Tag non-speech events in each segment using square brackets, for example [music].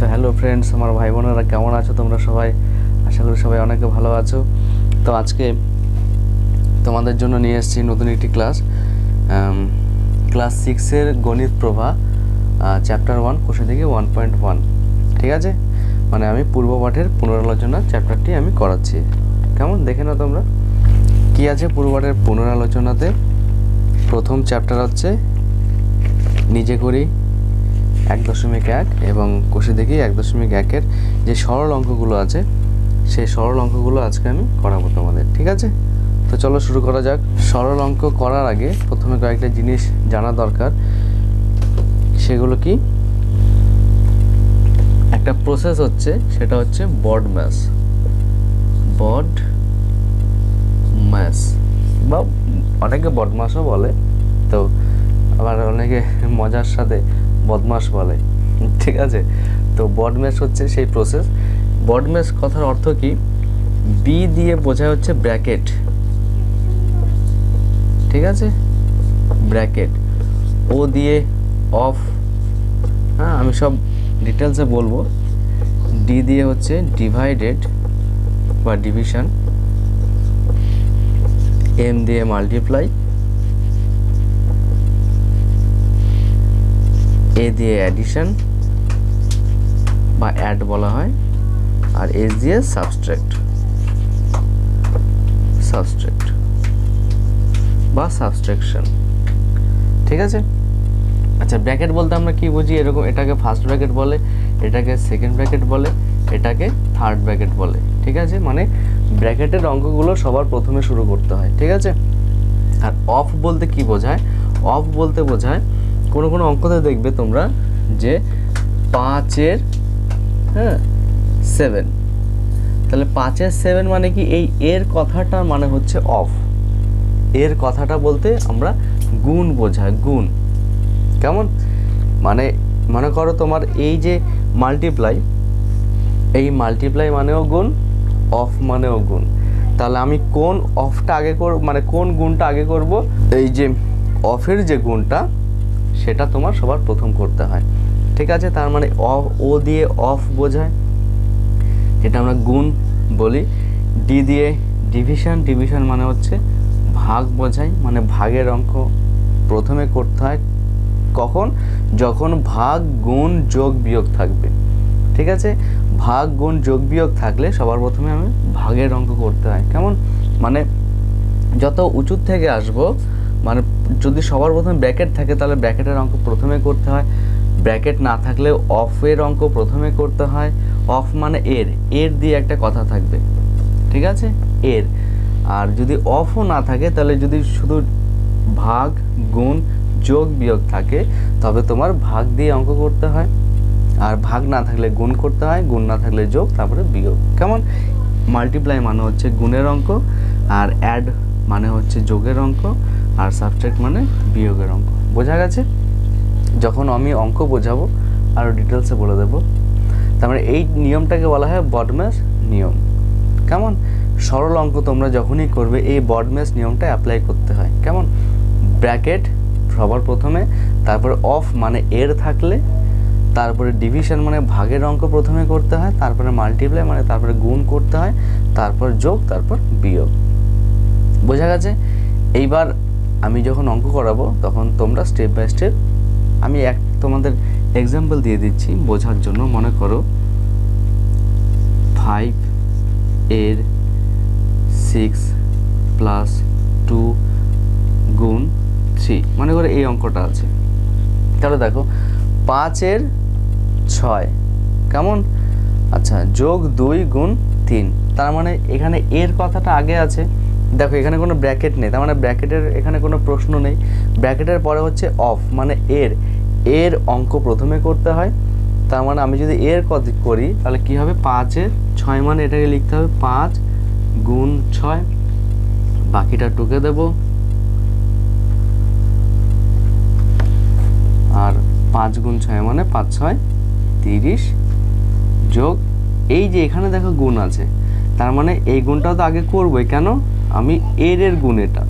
তো hello friends আমার ভাই বোনেরা কেমন আছো তোমরা সবাই? আশা করি সবাই অনেকে ভালো আছো। তো আজকে তোমাদের জন্য নিয়ে এসেছি নতুন একটি ক্লাস ক্লাস সিক্সের গণিত প্রভা চ্যাপ্টার ওয়ান কোষে থেকে ওয়ান পয়েন্ট ওয়ান ঠিক আছে? মানে আমি পূর্ব পাঠের পুনরালোচনা চ্যাপ্টারটি আমি করাচ্ছি। কেমন? দেখে নাও তোমরা। কি আছে পূর্ব পাঠের পুনরালোচনাতে? প্রথম চ্যাপ্টার হচ্ছে, নিজে করি। এক দশমিক এক এবং কোষে দেখি এক দশমিক একের যে সরল অঙ্কগুলো আছে, সেই সরল অঙ্কগুলো আজকে আমি করাবো তোমাদের, ঠিক আছে? তো চলো শুরু করা যাক। সরল অঙ্ক করার আগে প্রথমে কয়েকটা জিনিস জানা দরকার। সেগুলো কি? একটা প্রসেস হচ্ছে, সেটা হচ্ছে বড ম্যাস বড ম্যাস বা অনেকে বদমাসও বলে, তো আবার অনেকে মজার সাথে বদমাস বলে, ঠিক আছে? তো বডম্যাশ হচ্ছে সেই প্রসেস বডম্যাশ কথার অর্থ কি? বি দিয়ে বোঝায় হচ্ছে ব্র্যাকেট ঠিক আছে? ব্র্যাকেট ও দিয়ে অফ হ্যাঁ আমি সব ডিটেলসে বলব। ডি দিয়ে হচ্ছে ডিভাইডেড বা ডিভিশন এম দিয়ে মাল্টিপ্লাই এ দিয়ে অ্যাডিশন বা অ্যাড বলা হয় আর এস দিয়ে সাবস্ট্রাক্ট সাবস্ট্রাক্ট বা সাবস্ট্রাকশন ঠিক আছে? আচ্ছা ব্র্যাকেট বলতে আমরা কি বুঝি? এরকম এটাকে ফার্স্ট ব্র্যাকেট বলে, এটাকে সেকেন্ড ব্র্যাকেট বলে, এটাকে থার্ড ব্র্যাকেট বলে। ঠিক আছে? মানে ব্র্যাকেটের অঙ্কগুলো সবার প্রথমে শুরু করতে হয়। ঠিক আছে? আর অফ বলতে কি বোঝায়? অফ বলতে বোঝায় কোনো কোনো অঙ্কতে দেখবে তোমরা যে পাঁচের হ্যাঁ সেভেন তাহলে পাঁচের সেভেন মানে কি? এই এর কথাটা মানে হচ্ছে অফ এর কথাটা বলতে আমরা গুণ বোঝায় গুণ। কেমন? মানে মনে করো তোমার এই যে মাল্টিপ্লাই এই মাল্টিপ্লাই মানেও গুণ অফ মানেও গুণ। তাহলে আমি কোন অফটা আগে করব মানে কোন গুণটা আগে করব? এই যে অফের যে গুণটা সেটা তোমার সবার প্রথম করতে হয়। ঠিক আছে? তার মানে অফ ও দিয়ে অফ বোঝায়। যেটা আমরা গুণ বলি। ডি দিয়ে ডিভিশন ডিভিশন মানে হচ্ছে ভাগ বোঝায় মানে ভাগের অঙ্ক প্রথমে করতে হয় কখন? যখন ভাগ গুণ যোগ বিয়োগ থাকবে। ঠিক আছে? ভাগ গুণ যোগ বিয়োগ থাকলে সবার প্রথমে আমি ভাগের অঙ্ক করতে হয়। কেমন? মানে যত উঁচুর থেকে আসব মানে যদি সবার প্রথমে ব্র্যাকেট থাকে, তাহলে ব্র্যাকেটের অঙ্ক প্রথমে করতে হয়। ব্র্যাকেট না থাকলে অফের অঙ্ক প্রথমে করতে হয়। অফ মানে এর। এর দিয়ে একটা কথা থাকবে। ঠিক আছে? এর। আর যদি অফও না থাকে, তাহলে যদি শুধু ভাগ, গুণ, যোগ, বিয়োগ থাকে, তবে তোমার ভাগ দিয়ে অঙ্ক করতে হয়। আর ভাগ না থাকলে গুণ করতে হয়, গুণ না থাকলে যোগ, তারপরে বিয়োগ। কেমন? মাল্টিপ্লাই মানে হচ্ছে গুণের অঙ্ক, আর অ্যাড মানে হচ্ছে যোগের অঙ্ক। আর সাবজেক্ট মানে বিয়োগের অঙ্ক। বোঝা গেছে? যখন আমি অঙ্ক বোঝাবো আরও ডিটেলসে বলে দেবো। তার মানে এই নিয়মটাকে বলা হয় বডম্যাস নিয়ম। কেমন? সরল অঙ্ক তোমরা যখনই করবে, এই বডম্যাস নিয়মটা অ্যাপ্লাই করতে হয়। কেমন? ব্র্যাকেট, সবার প্রথমে, তারপরে অফ মানে এর থাকলে, তারপরে ডিভিশন মানে ভাগের অঙ্ক প্রথমে করতে হয়, তারপরে মাল্টিপ্লাই মানে তারপরে গুণ করতে হয়, তারপর যোগ, তারপর বিয়োগ। বোঝা গেছে? এইবার আমি যখন অঙ্ক করাবো, তখন তোমরা স্টেপ বাই স্টেপ আমি এক, তোমাদের এক্সাম্পল দিয়ে দিচ্ছি, বোঝার জন্য মনে করো ফাইভ এর সিক্স প্লাস টু গুণ থ্রি মনে করো এই অঙ্কটা আছে। তাহলে দেখো, পাঁচের ছয়, কেমন? আচ্ছা যোগ দুই গুণ তিন। তার মানে এখানে এর কথাটা আগে আছে। দেখো, এখানে কোনো ব্র্যাকেট নেই, তার মানে ব্র্যাকেটের এখানে কোনো প্রশ্ন নেই। ব্র্যাকেটের পরে হচ্ছে অফ মানে এর। এর অঙ্ক প্রথমে করতে হয়, তার মানে আমি যদি এর কত করি, তাহলে কি হবে? পাঁচের ছয় মানে এটাকে লিখতে হবে পাঁচ গুণ ছয়। বাকিটা টুকে দেব। আর পাঁচ গুণ ছয় মানে পাঁচ, ছয়, তিরিশ যোগ, এই যে এখানে দেখো গুণ আছে, তার মানে এই গুণটাও তো আগে করবোই, কেন? আমি এর এর গুণ এটা।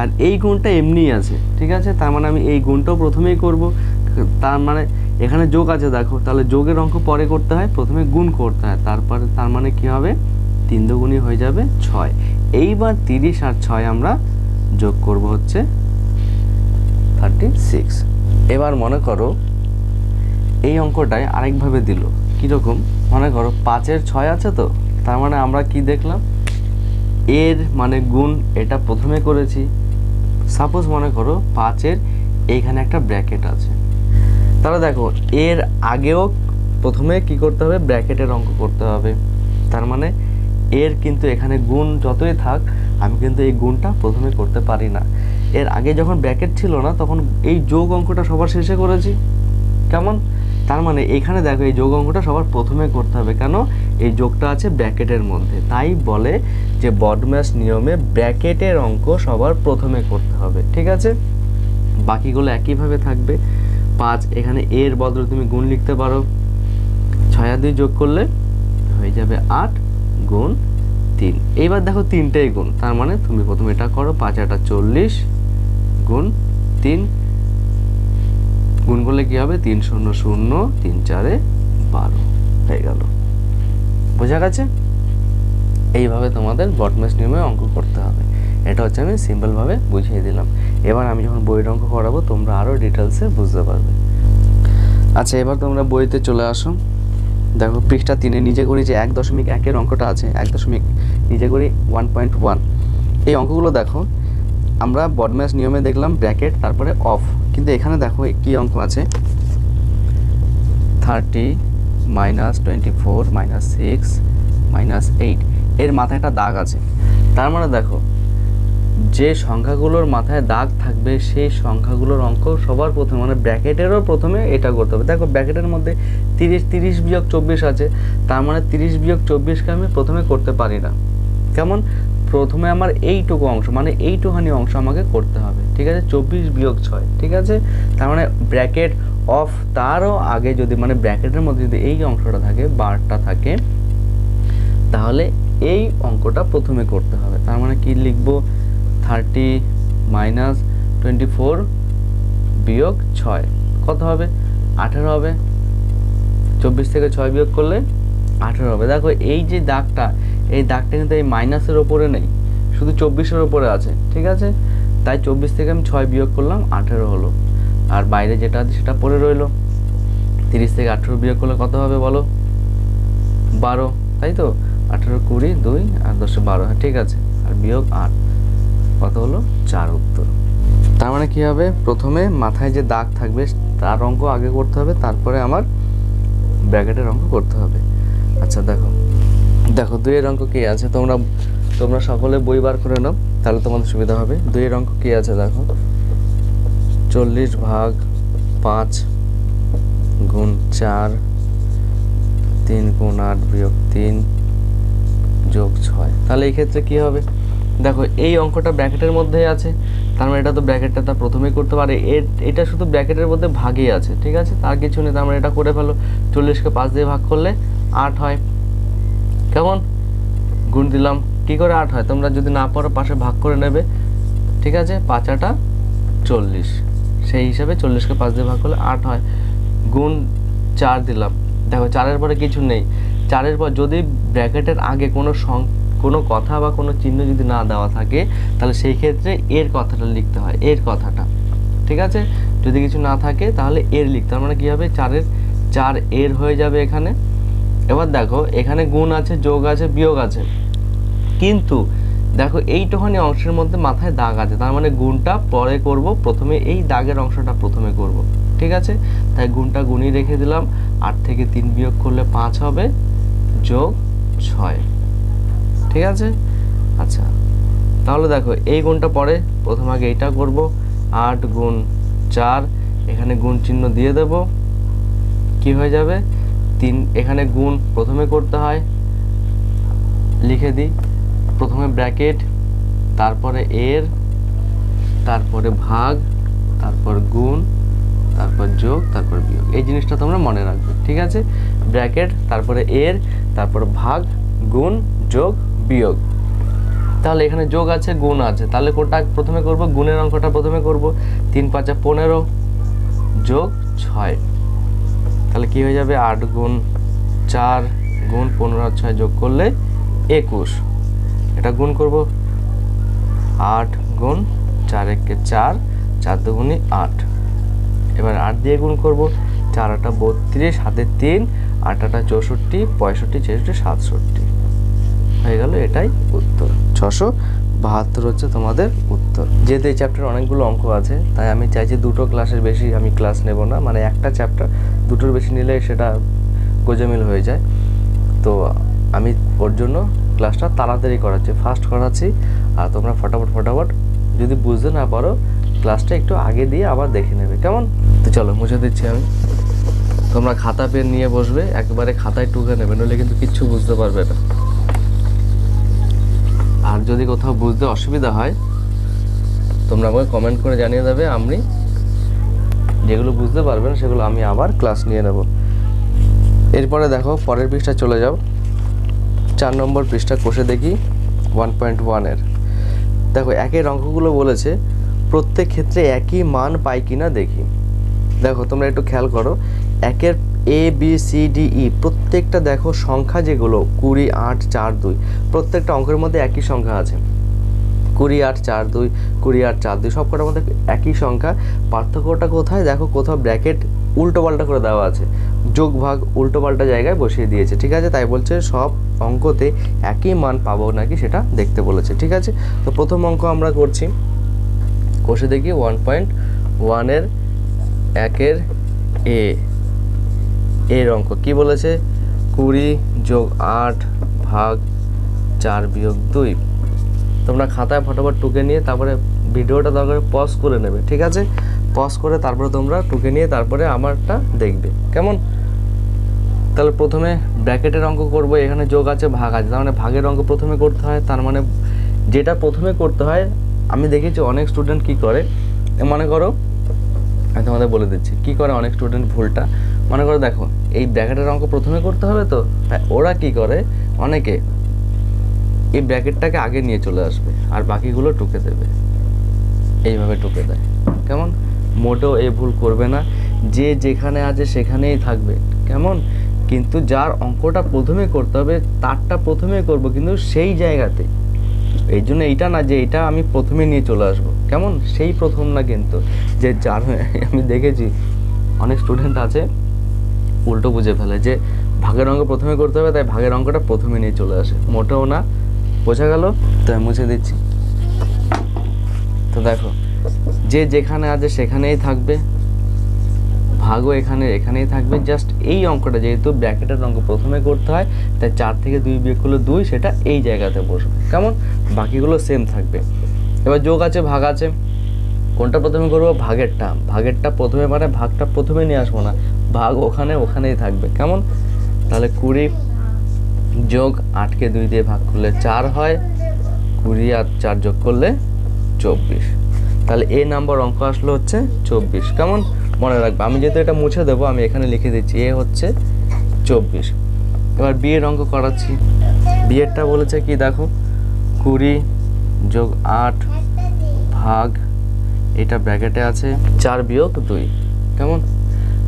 আর এই গুণটা এমনিই আছে, ঠিক আছে? তার মানে আমি এই গুণটাও প্রথমেই করব। তার মানে এখানে যোগ আছে, দেখো। তাহলে যোগের অঙ্ক পরে করতে হয়, প্রথমে গুণ করতে হয়। তারপরে তার মানে কি হবে? তিন দুগুণই হয়ে যাবে ছয়। এইবার তিরিশ আর ছয় আমরা যোগ করব হচ্ছে থার্টি সিক্স এবার মনে করো এই অঙ্কটায় আরেকভাবে দিল। কীরকম? মনে করো পাঁচের ছয় আছে তো? তার মানে আমরা কি দেখলাম? এর মানে গুণ এটা প্রথমে করেছি। সাপোজ মনে করো পাঁচের এইখানে একটা ব্র্যাকেট আছে। তাহলে দেখো, এর আগেও প্রথমে কি করতে হবে? ব্র্যাকেটের অঙ্ক করতে হবে। তার মানে এর কিন্তু এখানে গুণ যতই থাক, আমি কিন্তু এই গুণটা প্রথমে করতে পারি না। এর আগে যখন ব্র্যাকেট ছিল না, তখন এই যোগ অঙ্কটা সবার শেষে করেছি। কেমন? তার মানে এখানে দেখো, এই যোগ অঙ্কটা সবার প্রথমে করতে হবে। কেন? এই যোগটা আছে ব্র্যাকেটের মধ্যে। তাই বলে যে বডম্যাস নিয়মে ব্র্যাকেটের অঙ্ক সবার প্রথমে করতে হবে, ঠিক আছে? বাকিগুলো একইভাবে থাকবে। পাঁচ, এখানে এর বদলে তুমি গুণ লিখতে পারো। ছয় দুই যোগ করলে হয়ে যাবে আট গুণ তিন। এইবার দেখো তিনটেই গুণ, তার মানে তুমি প্রথমে এটা করো, পাঁচ আটা চল্লিশ গুণ তিন। গুণ করলে কী হবে? তিন শূন্য শূন্য, তিন চারে বারো। হয়ে গেল। বোঝা গেছে? এইভাবে তোমাদের বটমেস নিয়মে অঙ্ক করতে হবে। এটা হচ্ছে আমি সিম্পলভাবে বুঝিয়ে দিলাম। এবার আমি যখন বইয়ের অঙ্ক করাবো, তোমরা আরও ডিটেলসে বুঝতে পারবে। আচ্ছা এবার তোমরা বইতে চলে আসো। দেখো, পৃষ্ঠা তিনে নিজে করি যে এক দশমিক একের অঙ্কটা আছে, এক দশমিক নিজে করি ওয়ান পয়েন্ট ওয়ান। এই অঙ্কগুলো দেখো, আমরা বডম্যাস নিয়মে দেখলাম ব্র্যাকেট, তারপরে অফ। কিন্তু এখানে দেখো কী অঙ্ক আছে? Thirty minus twenty four minus six minus eight. এর মাথায় একটা দাগ আছে। তার মানে দেখো, যে সংখ্যাগুলোর মাথায় দাগ থাকবে, সেই সংখ্যাগুলোর অঙ্ক সবার প্রথমে মানে ব্র্যাকেটেরও প্রথমে এটা করতে হবে। দেখো, ব্র্যাকেটের মধ্যে তিরিশ তিরিশ বিয়োগ চব্বিশ আছে। তার মানে তিরিশ বিয়োগ চব্বিশকে আমি প্রথমে করতে পারি না। কেমন? প্রথমে আমার এইটুকু অংশ মানে এইটুখানি অংশ আমাকে করতে হবে। ঠিক আছে? চব্বিশ বিয়োগ ছয়, ঠিক আছে? তার মানে ব্র্যাকেট অফ তারও আগে যদি মানে ব্র্যাকেটের মধ্যে যদি এই অংশটা থাকে, বারটা থাকে, তাহলে এই অঙ্কটা প্রথমে করতে হবে। তার মানে কি লিখব? থার্টি মাইনাস টোয়েন্টি ফোর বিয়োগ ছয়। কত হবে? আঠেরো হবে। চব্বিশ থেকে ছয় বিয়োগ করলে আঠেরো হবে। দেখো, এই যে দাগটা, এই দাগটা কিন্তু এই মাইনাসের ওপরে নেই। শুধু চব্বিশের ওপরে আছে, ঠিক আছে? তাই চব্বিশ থেকে আমি ছয় বিয়োগ করলাম, আঠেরো হলো। আর বাইরে যেটা আছে সেটা পড়ে রইল। তিরিশ থেকে আঠেরো বিয়োগ করলে কত হবে বলো? বারো, তাই তো? আঠেরো, কুড়ি, দুই আর দশে বারো। হ্যাঁ ঠিক আছে। আর বিয়োগ আট, কত হলো? চার উত্তর। তার মানে কী হবে? প্রথমে মাথায় যে দাগ থাকবে, তার অঙ্ক আগে করতে হবে, তারপরে আমার ব্র্যাকেটের অঙ্ক করতে হবে। আচ্ছা দেখো। দেখো, দুইয়ের অঙ্ক কী আছে? তোমরা তোমরা সকলে বই বার করে নাও, তাহলে তোমাদের সুবিধা হবে। দুইয়ের অঙ্ক কী আছে, দেখো? চল্লিশ ভাগ পাঁচ গুণ চার, তিন গুণ আট বিয়োগ তিন যোগ ছয়। তাহলে এই ক্ষেত্রে কী হবে? দেখো, এই অঙ্কটা ব্র্যাকেটের মধ্যেই আছে। তার মানে এটা তো ব্র্যাকেটটা তা প্রথমেই করতে পারে এটা শুধু ব্র্যাকেটের মধ্যে ভাগই আছে, ঠিক আছে? তার কিছু নেই, তার মানে এটা করে ফেলো। চল্লিশকে পাঁচ দিয়ে ভাগ করলে আট হয়। কেমন? গুণ দিলাম। কী করে আট হয়? তোমরা যদি না পারো, পাশে ভাগ করে নেবে। ঠিক আছে? পাঁচাটা চল্লিশ। সেই হিসাবে চল্লিশকে পাঁচ দিয়ে ভাগ করলে আট হয়। গুণ চার দিলাম। দেখো, চারের পরে কিছু নেই। চারের পর যদি ব্র্যাকেটের আগে কোনো সং, কোনো কথা বা কোনো চিহ্ন যদি না দেওয়া থাকে, তাহলে সেই ক্ষেত্রে এর কথাটা লিখতে হয়। এর কথাটা। ঠিক আছে? যদি কিছু না থাকে, তাহলে এর লিখতে হয়। মানে কী হবে? চারের, চার এর হয়ে যাবে এখানে। এবার দেখো, এখানে গুণ আছে, যোগ আছে, বিয়োগ আছে। কিন্তু দেখো এইটুখানি অংশের মধ্যে মাথায় দাগ আছে। তার মানে গুণটা পরে করব, প্রথমে এই দাগের অংশটা প্রথমে করব, ঠিক আছে? তাই গুণটা গুণই রেখে দিলাম। আট থেকে তিন বিয়োগ করলে পাঁচ হবে, যোগ ছয়, ঠিক আছে? আচ্ছা তাহলে দেখো, এই গুণটা পরে প্রথম আগে এইটা করব, আট গুণ চার, এখানে গুণ চিহ্ন দিয়ে দেব। কি হয়ে যাবে? তিন, এখানে গুণ প্রথমে করতে হয়, লিখে দিই। প্রথমে ব্র্যাকেট, তারপরে এর, তারপরে ভাগ, তারপর গুণ, তারপর যোগ, তারপর বিয়োগ। এই জিনিসটা তোমরা মনে রাখবে, ঠিক আছে? ব্র্যাকেট, তারপরে এর, তারপর ভাগ, গুণ, যোগ, বিয়োগ। তাহলে এখানে যোগ আছে, গুণ আছে। তাহলে কোনটা প্রথমে করব? গুণের অঙ্কটা প্রথমে করব। তিন পাঁচা পনেরো, যোগ ছয়। তাহলে কি হয়ে যাবে? আট গুণ চার, গুণ পনেরো ছয় যোগ করলে একুশ। এটা গুণ করব আট গুণ চার একে চার চার দুগুণে আট। এবার আট দিয়ে গুণ করব চার আটা বত্রিশ, হাতে তিন, আট আটা চৌষট্টি, পঁয়ষট্টি, ছেষট্টি, সাতষট্টি। হয়ে গেল এটাই উত্তর। ছশো বাহাত্তর হচ্ছে তোমাদের উত্তর। যেহেতু এই চ্যাপ্টার অনেকগুলো অঙ্ক আছে, তাই আমি চাইছি দুটো ক্লাসের বেশি আমি ক্লাস নেব না। মানে একটা চ্যাপ্টার দুটোর বেশি নিলে সেটা গোজামিল হয়ে যায়। তো আমি ওর জন্য ক্লাসটা তাড়াতাড়ি করাচ্ছি ফাস্ট করাচ্ছি। আর তোমরা ফটাফট ফটাফট যদি বুঝতে না পারো ক্লাসটা একটু আগে দিয়ে আবার দেখে নেবে, কেমন? তো চলো, মুছে দিচ্ছি আমি। তোমরা খাতা, পেন নিয়ে বসবে, একবারে খাতায় টুকে নেবে, নইলে কিন্তু কিচ্ছু বুঝতে পারবে না। আর যদি কোথাও বুঝতে অসুবিধা হয়, তোমরা আমাকে কমেন্ট করে জানিয়ে দেবে, আমি যেগুলো বুঝতে পারবেন সেগুলো আমি আবার ক্লাস নিয়ে নেব। এরপরে দেখো, পরের পৃষ্ঠা চলে যাও। চার নম্বর পৃষ্ঠা কষে দেখি ওয়ান পয়েন্ট ওয়ানের দেখো, একের অঙ্কগুলো বলেছে, প্রত্যেক ক্ষেত্রে একই মান পাই কি না দেখি। দেখো, তোমরা একটু খেয়াল করো, একের A B C D E প্রত্যেকটা দেখো সংখ্যা যেগুলো, কুড়ি, আট, চার, দুই, প্রত্যেকটা অঙ্কের মধ্যে একই সংখ্যা আছে। কুড়ি, আট, চার, দুই, কুড়ি, আট, চার, দুই, সবকটার মধ্যে একই সংখ্যা, পার্থক্যটা কোথায়? দেখো, কোথাও ব্র্যাকেট উল্টো পাল্টা করে দেওয়া আছে। যোগ ভাগ উল্টো পাল্টা জায়গায় বসিয়ে দিয়েছে, ঠিক আছে? তাই বলছে সব অঙ্কতে একই মান পাবো নাকি সেটা দেখতে বলেছে, ঠিক আছে? তো প্রথম অঙ্ক আমরা করছি। কষে দেখি ওয়ান পয়েন্ট ওয়ানের একের এ এর অঙ্ক কি বলেছে? কুড়ি যোগ আট ভাগ চার বিয়োগ দুই। তোমরা খাতায় ফটোফট টুকে নিয়ে তারপরে ভিডিওটা দরকার পজ করে নেবে, ঠিক আছে? পজ করে তারপরে তোমরা টুকে নিয়ে তারপরে আমারটা দেখবে। কেমন? তাহলে প্রথমে ব্র্যাকেটের অঙ্ক করব এখানে যোগ আছে ভাগ আছে। তার মানে ভাগের অঙ্ক প্রথমে করতে হয় তার মানে যেটা প্রথমে করতে হয় আমি দেখেছি অনেক স্টুডেন্ট কি করে? মনে করো আমি তোমাদের বলে দিচ্ছি কি করে অনেক স্টুডেন্ট ভুলটা? মনে করো দেখো এই ব্র্যাকেটের অঙ্ক প্রথমে করতে হবে তো? হ্যাঁ, ওরা কি করে? অনেকে এই ব্র্যাকেটটাকে আগে নিয়ে চলে আসবে আর বাকিগুলো টুকে দেবে। এইভাবে টুকে দেয়। কেমন? মোটেও এই ভুল করবে না। যে যেখানে আছে সেখানেই থাকবে। কেমন? কিন্তু যার অঙ্কটা প্রথমে করতে হবে, তারটা প্রথমে করব কিন্তু সেই জায়গাতে। এই জন্য এইটা না যে এটা আমি প্রথমে নিয়ে চলে আসব। কেমন? সেই প্রথম না কিন্তু। যে যার [laughs] আমি দেখেছি, অনেক স্টুডেন্ট আছে, উল্টো বুঝে ফেলে যে ভাগের অঙ্ক প্রথমে করতে হবে, তাই ভাগের অঙ্কটা প্রথমে নিয়ে চলে আসে। মোটেও না। বোঝা গেল? তো আমি মুছে দিচ্ছি। তো দেখো যে যেখানে আছে সেখানেই থাকবে। ভাগও এখানে, এখানেই থাকবে। জাস্ট এই অঙ্কটা যেহেতু ব্র্যাকেটের অঙ্ক প্রথমে করতে হয়, তাই চার থেকে দুই বিয়োগ করলে দুই, সেটা এই জায়গাতে বসবে। কেমন? বাকিগুলো সেম থাকবে। এবার যোগ আছে, ভাগ আছে। কোনটা প্রথমে করব? ভাগেরটা। ভাগেরটা প্রথমে মানে ভাগটা প্রথমে নিয়ে আসব না। ভাগ ওখানে, ওখানেই থাকবে। কেমন? তাহলে কুড়ি যোগ আটকে দুই দিয়ে ভাগ করলে চার হয়। কুড়ি আর চার যোগ করলে চব্বিশ। তাহলে এ নাম্বার অঙ্ক আসলো হচ্ছে চব্বিশ। কেমন? মনে রাখবে, আমি যেহেতু এটা মুছে দেবো, আমি এখানে লিখে দিচ্ছি এ হচ্ছে চব্বিশ। এবার বিয়ের অঙ্ক করাচ্ছি। বিয়েরটা বলেছে কি, দেখো, কুড়ি যোগ আট ভাগ, এটা ব্র্যাকেটে আছে চার বিয়োগ দুই। কেমন?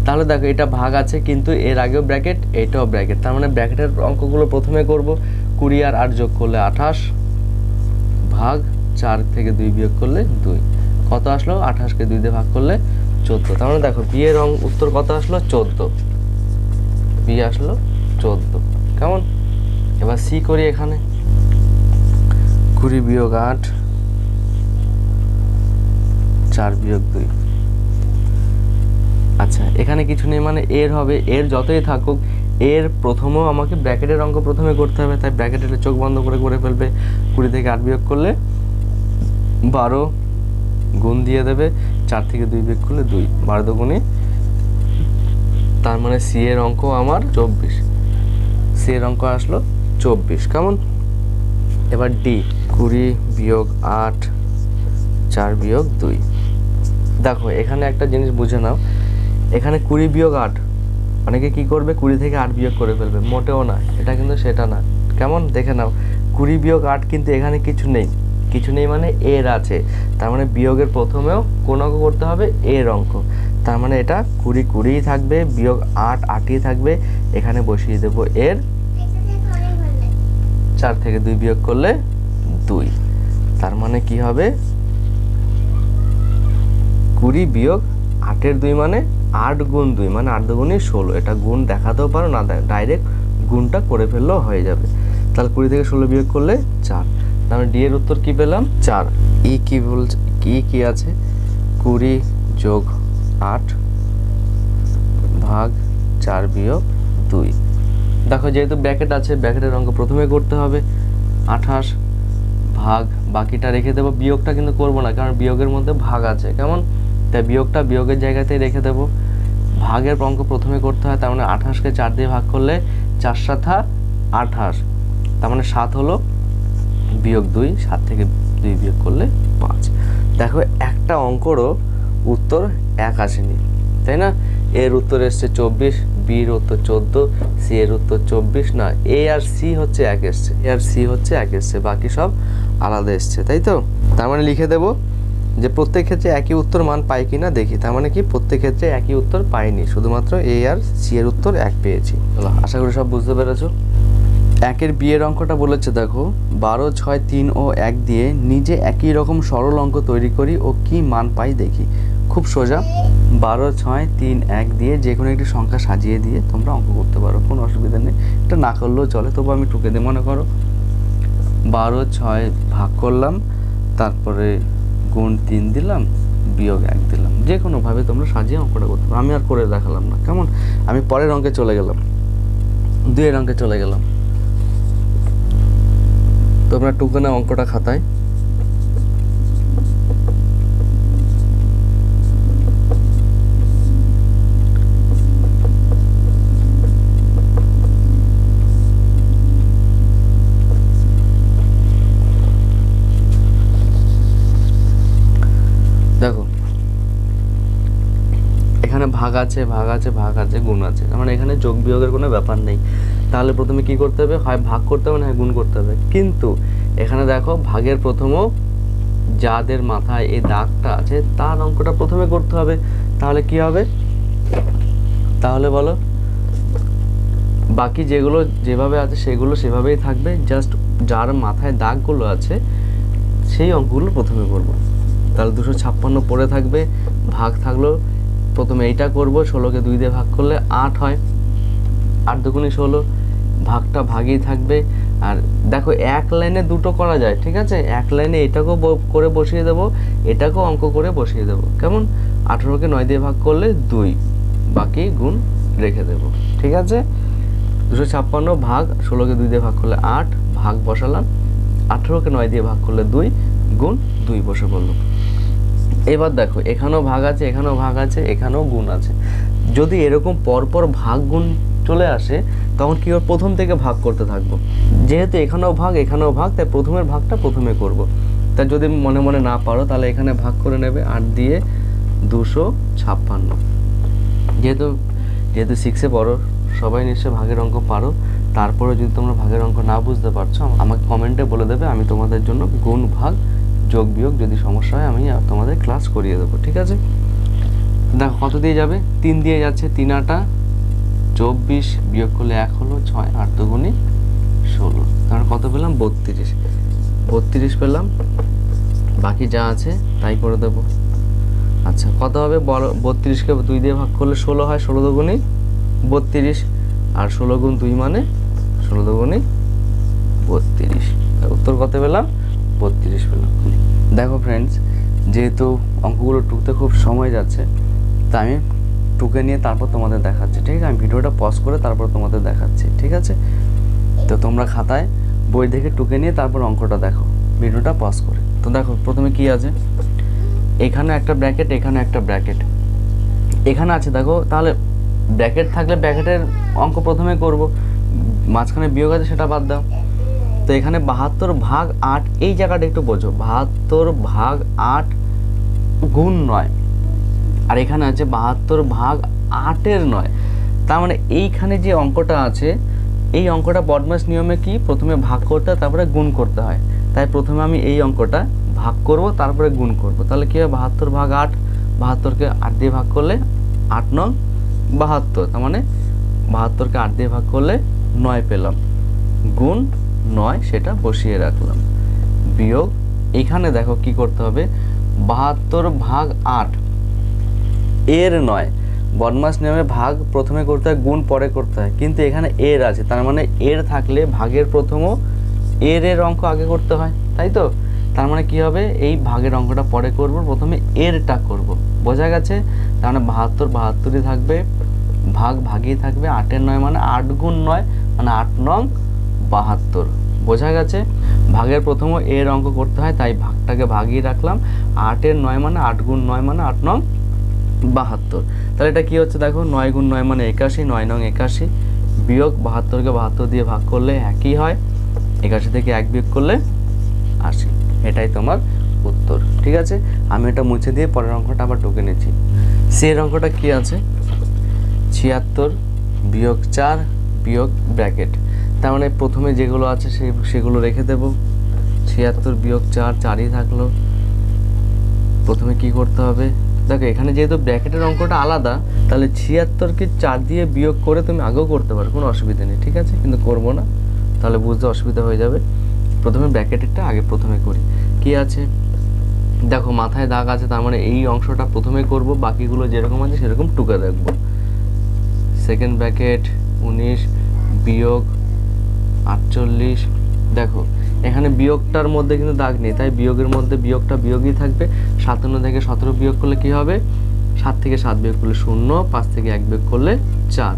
তাহলে দেখো, এটা ভাগ আছে, কিন্তু এর আগেও ব্র্যাকেট, এটাও ব্র্যাকেট। তার মানে ব্র্যাকেটের অঙ্কগুলো প্রথমে করব, কুড়ি আর আট যোগ করলে আঠাশ, ভাগ চার থেকে দুই বিয়োগ করলে দুই। কত আসলো? আঠাশকে দুই দিয়ে ভাগ করলে চোদ্দ। তার মানে দেখো বিয়ের অঙ্ক উত্তর কত আসলো? চোদ্দ। বি আসলো চোদ্দ। কেমন? এবার সি করি এখানে। কুড়ি বিয়োগ আট, চার বিয়োগ দুই। আচ্ছা এখানে কিছু নেই মানে এর হবে। এর যতই থাকুক এর প্রথমেও আমাকে ব্র্যাকেটের অঙ্ক প্রথমে করতে হবে। তাই ব্র্যাকেটের চোখ বন্ধ করে করে ফেলবে। কুড়ি থেকে আট বিয়োগ করলে বারো গুণ দিয়ে দেবে, চার থেকে দুই বিয়োগ করলে দুই। বারো দুগুণে তার মানে সি এর অঙ্ক আমার চব্বিশ। সি এর অঙ্ক আসলো চব্বিশ। কেমন? এবার ডি কুড়ি বিয়োগ আট, চার বিয়োগ দুই। দেখো, এখানে একটা জিনিস বুঝে নাও। এখানে কুড়ি বিয়োগ আট, অনেকে কি করবে? কুড়ি থেকে আট বিয়োগ করে ফেলবে। মোটেও না, এটা কিন্তু সেটা না। কেমন? দেখে নাও। কুড়ি বিয়োগ আট কিন্তু এখানে কিছু নেই। কিছু নেই মানে এর আছে। তার মানে বিয়োগের প্রথমেও কোন অঙ্ক করতে হবে এর অঙ্ক। তার মানে এটা কুড়ি কুড়িই থাকবে, বিয়োগ আট আটই থাকবে, এখানে বসিয়ে দেবো এর চার থেকে দুই বিয়োগ করলে দুই। তার মানে কি হবে? কুড়ি বিয়োগ আটের দুই মানে আট গুণ দুই মানে আট দুগুণই ষোলো। এটা গুণ দেখাতেও পারো না, ডাইরেক্ট গুণটা করে ফেললেও হয়ে যাবে। তাহলে কুড়ি থেকে ষোলো বিয়োগ করলে চার। তাহলে ডি এর উত্তর কি পেলাম? চার। ই কি বলছে কি কি আছে? কুড়ি যোগ আট ভাগ চার বিয়োগ দুই। দেখো, যেহেতু ব্যাকেট আছে ব্যাকেটের অঙ্ক প্রথমে করতে হবে। আঠাশ ভাগ বাকিটা রেখে দেবো। বিয়োগটা কিন্তু করব না, কারণ বিয়োগের মধ্যে ভাগ আছে। কেমন? তাই বিয়োগটা বিয়োগের জায়গাতেই রেখে দেবো। ভাগের অঙ্ক প্রথমে করতে হয়, তার মানে আঠাশকে চার দিয়ে ভাগ করলে চার সাথা আঠাশ। তার মানে সাত হলো বিয়োগ দুই, সাত থেকে দুই বিয়োগ করলে পাঁচ। দেখো, একটা অঙ্করও উত্তর এক আসেনি, তাই না? এর উত্তর এসছে চব্বিশ, বির উত্তর চোদ্দ, সি এর উত্তর চব্বিশ। না, এ আর সি হচ্ছে এক এসছে, এ আর সি হচ্ছে এক এসছে, বাকি সব আলাদা এসছে, তাই তো? তার মানে লিখে দেবো যে প্রত্যেক ক্ষেত্রে একই উত্তর মান পাই কি না দেখি, তার মানে কি? প্রত্যেক ক্ষেত্রে একই উত্তর পাইনি, শুধুমাত্র এ আর সি এর উত্তর এক পেয়েছি। আশা করি সব বুঝতে পেরেছ। একের বিয়ের অঙ্কটা বলেছে, দেখো। বারো, ছয়, তিন ও এক দিয়ে নিজে একই রকম সরল অঙ্ক তৈরি করি ও কি মান পাই দেখি। খুব সোজা। বারো, ছয়, তিন, এক দিয়ে যে কোনো একটি সংখ্যা সাজিয়ে দিয়ে তোমরা অঙ্ক করতে পারো। কোনো অসুবিধা নেই। এটা না করলেও চলে। তবু আমি টুকে দিই মনে করো। বারো, ছয় ভাগ করলাম। তারপরে গুণ তিন দিলাম, বিয়োগ এক দিলাম। যে কোনোভাবে তোমরা সাজিয়ে অঙ্কটা করতে পারো। আমি আর করে দেখালাম না। কেমন? আমি পরের অঙ্কে চলে গেলাম। দুইয়ের অঙ্কে চলে গেলাম। টুকে না অঙ্কটা খাতায়। দেখো, এখানে ভাগ আছে ভাগ আছে ভাগ আছে, গুণ আছে। তার মানে এখানে যোগ বিয়োগের কোনো ব্যাপার নেই। তাহলে প্রথমে কি করতে হবে? হয় ভাগ করতে হবে না হয় গুণ করতে হবে। কিন্তু এখানে দেখো, ভাগের প্রথমও যাদের মাথায় এই দাগটা আছে, তার অঙ্কটা প্রথমে করতে হবে। তাহলে কি হবে? তাহলে বলো, বাকি যেগুলো যেভাবে আছে, সেগুলো সেভাবেই থাকবে। জাস্ট যার মাথায় দাগগুলো আছে, সেই অঙ্কগুলো প্রথমে করব। তাহলে দুশো ছাপ্পান্ন পড়ে থাকবে, ভাগ থাকল, প্রথমে এইটা করব, ষোলোকে দুই দিয়ে ভাগ করলে আট হয়। আট দুগুণে ষোলো ভাগটা ভাগেই থাকবে। আর দেখো, এক লাইনে দুটো করা যায়, ঠিক আছে? এক লাইনে এটাকেও করে বসিয়ে দেবো, এটাকেও অঙ্ক করে বসিয়ে দেবো। কেমন? আঠেরোকে নয় দিয়ে ভাগ করলে দুই, বাকি গুণ রেখে দেবো, ঠিক আছে? দুশো ছাপ্পান্ন ভাগ ষোলোকে দুই দিয়ে ভাগ করলে আট, ভাগ বসালাম, আঠেরোকে নয় দিয়ে ভাগ করলে দুই, গুণ দুই বসে পড়ল। এবার দেখো, এখানেও ভাগ আছে, এখানেও ভাগ আছে, এখানেও গুণ আছে। যদি এরকম পরপর ভাগ গুণ চলে আসে তখন কি ওর প্রথম থেকে ভাগ করতে থাকব? যেহেতু এখানেও ভাগ এখানেও ভাগ, তাই প্রথমের ভাগটা প্রথমে করব। তা যদি মনে মনে না পারো, তাহলে এখানে ভাগ করে নেবে আট দিয়ে দুশো ছাপ্পান্ন। যেহেতু যেহেতু সিক্সে পড়ো সবাই নিশ্চয়ই ভাগের অঙ্ক পারো। তারপরে যদি তোমরা ভাগের অঙ্ক না বুঝতে পারছ আমাকে কমেন্টে বলে দেবে, আমি তোমাদের জন্য গুণ ভাগ যোগ বিয়োগ যদি সমস্যা হয়, আমি তোমাদের ক্লাস করিয়ে দেবো, ঠিক আছে? দেখো কত দিয়ে যাবে? তিন দিয়ে যাচ্ছে তিন আটা চব্বিশ বিয়োগ করলে এক হলো ছয়, আট দুগুণে ষোলো। তার কত পেলাম? বত্রিশ। বত্রিশ পেলাম। বাকি যা আছে, তাই করে দেবো। আচ্ছা কত হবে? বড়, বত্রিশকে দুই দিয়ে ভাগ করলে ষোলো হয়, ষোলো দুগুণে বত্রিশ। আর ষোলো গুণ দুই মানে ষোলো দুগুণে বত্রিশ। তার উত্তর কত পেলাম? বত্রিশ পেলাম। দেখো ফ্রেন্ডস যেহেতু অঙ্কগুলো টুকতে খুব সময় যাচ্ছে, তাই আমি টুকে নিয়ে তারপর তোমাদের দেখাচ্ছি, ঠিক আছে? আমি ভিডিওটা পজ করে তারপর তোমাদের দেখাচ্ছি, ঠিক আছে? তো তোমরা খাতায় বই দেখে টুকে নিয়ে তারপর অঙ্কটা দেখো, ভিডিওটা পজ করে। তো দেখো, প্রথমে কি আছে? এখানে একটা ব্র্যাকেট এখানে একটা ব্র্যাকেট এখানে আছে, দেখো, তাহলে ব্র্যাকেট থাকলে ব্র্যাকেটের অঙ্ক প্রথমে করব, মাঝখানে বিয়োগ আছে সেটা বাদ দাও। তো এখানে বাহাত্তর ভাগ আট, এই জায়গাটা একটু বোঝো, বাহাত্তর ভাগ আট গুণ নয়। আর এখানে আছে বাহাত্তর ভাগ আটের নয়। তার মানে এইখানে যে অঙ্কটা আছে, এই অঙ্কটা বদমাস নিয়মে কি? প্রথমে ভাগ করতে হয়, তারপরে গুণ করতে হয়। তাই প্রথমে আমি এই অঙ্কটা ভাগ করব, তারপরে গুণ করব। তাহলে কী হবে? বাহাত্তর ভাগ আট, বাহাত্তরকে আট দিয়ে ভাগ করলে আট নং বাহাত্তর। তার মানে বাহাত্তরকে আট দিয়ে ভাগ করলে নয় পেলাম। গুণ নয়, সেটা বসিয়ে রাখলাম। বিয়োগ, এখানে দেখো কি করতে হবে? বাহাত্তর ভাগ আট এর নয়। বদমাস নিয়মে ভাগ প্রথমে করতে হয়, গুণ পরে করতে হয়। কিন্তু এখানে এর আছে, তার মানে এর থাকলে ভাগের প্রথমও এর এর অঙ্ক আগে করতে হয়, তাই তো? তার মানে কি হবে? এই ভাগের অঙ্কটা পরে করব, প্রথমে এরটা করব। বোঝা গেছে? তার মানে বাহাত্তর বাহাত্তরই থাকবে, ভাগ ভাগই থাকবে, আটের নয় মানে আট গুণ নয় মানে আট নং বাহাত্তর। বোঝা গেছে? ভাগের প্রথমও এর অঙ্ক করতে হয়, তাই ভাগটাকে ভাগই রাখলাম। আটের নয় মানে আট গুণ নয় মানে আট নং বাহাত্তর। তাহলে এটা কি হচ্ছে দেখো, নয় গুণ নয় মানে একাশি, নয় নং একাশি বিয়োগ বাহাত্তরকে বাহাত্তর দিয়ে ভাগ করলে একই হয়। একাশি থেকে এক বিয়োগ করলে আশি। এটাই তোমার উত্তর, ঠিক আছে? আমি এটা মুছে দিয়ে পরের অঙ্কটা আবার ঢুকে নিচ্ছি। সি এর অঙ্কটা কি আছে? ছিয়াত্তর বিয়োগ চার বিয়োগ ব্র্যাকেট। তার মানে প্রথমে যেগুলো আছে সে, সেগুলো রেখে দেব। ছিয়াত্তর বিয়োগ চার, চারই থাকল। প্রথমে কি করতে হবে? দেখো, এখানে যেহেতু ব্র্যাকেটের অঙ্কটা আলাদা, তাহলে ছিয়াত্তরকে চার দিয়ে বিয়োগ করে তুমি আগেও করতে পারো, কোনো অসুবিধা নেই, ঠিক আছে? কিন্তু করব না, তাহলে বুঝতে অসুবিধা হয়ে যাবে। প্রথমে ব্র্যাকেটেরটা আগে প্রথমে করি। কি আছে? দেখো, মাথায় দাগ আছে, তার মানে এই অংশটা প্রথমে করব, বাকিগুলো যেরকম আছে সেরকম টুকে রাখব সেকেন্ড ব্র্যাকেট, উনিশ, বিয়োগ আটচল্লিশ, দেখো এখানে বিয়োগটার মধ্যে কিন্তু দাগ নেই, তাই বিয়োগের মধ্যে বিয়োগটা বিয়োগই থাকবে। সাতান্ন থেকে সতেরো বিয়োগ করলে কি হবে? সাত থেকে সাত বিয়োগ করলে শূন্য, পাঁচ থেকে এক বিয়োগ করলে চার।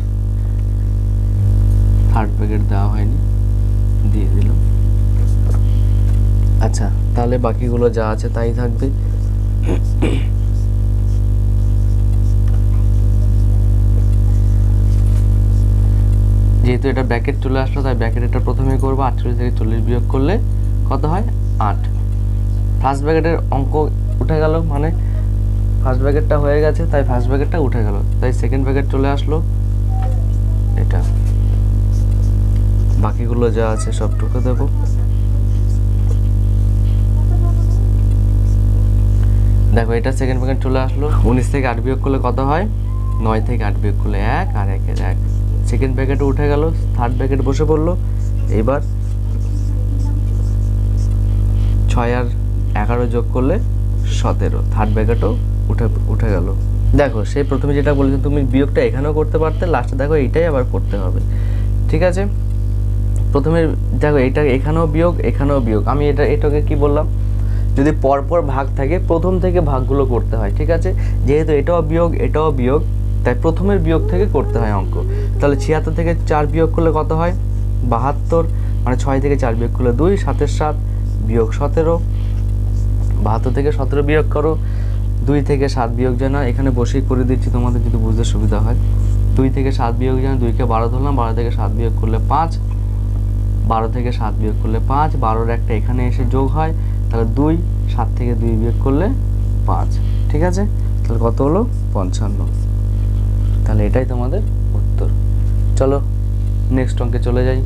থার্ড ব্র্যাকেট দেওয়া হয়নি, দিয়ে দিল। আচ্ছা তাহলে বাকিগুলো যা আছে তাই থাকবে। যেহেতু এটা ব্যাকেট চলে আসলো, তাই ব্যাকেট এটা প্রথমে করব। আটচল্লিশ থেকে চল্লিশ বিয়োগ করলে কত হয়? আট। ফার্স্ট ব্যাকেটের অঙ্ক উঠে গেল মানে ফার্স্ট ব্যাকেটটা হয়ে গেছে, তাই ফার্স্ট ব্যাকেটটা উঠে গেল। তাই সেকেন্ড ব্যাকেট চলে আসলো এটা। বাকিগুলো যা আছে সব ঢুকে দেবো। দেখো, এটা সেকেন্ড ব্র্যাকেট চলে আসলো। উনিশ থেকে আট বিয়োগ করলে কত হয়? নয় থেকে আট বিয়োগ করলে এক, আর একের এক। সেকেন্ড ব্র্যাকেটে উঠে গেল থার্ড ব্র্যাকেট বসে পড়ল। এবার ছয় আর এগারো যোগ করলে সতেরো। থার্ড ব্র্যাকেটও উঠে উঠে গেল। দেখো সে প্রথমে যেটা বলেছ, তুমি বিয়োগটা এখানেও করতে পারতে লাস্টে দেখো এইটাই আবার করতে হবে। ঠিক আছে? প্রথমে দেখো, এটা এখানেও বিয়োগ এখানেও বিয়োগ। আমি এটা, এটাকে কি বললাম? যদি পরপর ভাগ থাকে, প্রথম থেকে ভাগগুলো করতে হয়, ঠিক আছে? যেহেতু এটাও বিয়োগ এটাও বিয়োগ, তাই প্রথমের বিয়োগ থেকে করতে হয় অঙ্ক। তাহলে ছিয়াত্তর থেকে চার বিয়োগ করলে কত হয়? বাহাত্তর মানে ছয় থেকে চার বিয়োগ করলে দুই, সাতের সাত বিয়োগ সতেরো। বাহাত্তর থেকে সতেরো বিয়োগ করো, দুই থেকে সাত বিয়োগ জানা এখানে বসেই করে দিচ্ছি, তোমাদের যদি বুঝতে সুবিধা হয়। দুই থেকে সাত বিয়োগ জানা দুইকে বারো ধরলাম, বারো থেকে সাত বিয়োগ করলে পাঁচ, বারো থেকে সাত বিয়োগ করলে পাঁচ, বারোর একটা এখানে এসে যোগ হয়, তাহলে দুই, সাত থেকে দুই বিয়োগ করলে পাঁচ, ঠিক আছে? তাহলে কত হলো? পঞ্চান্ন। তাহলে এটাই তোমাদের চলো নেক্সট অঙ্কে চলে যাই।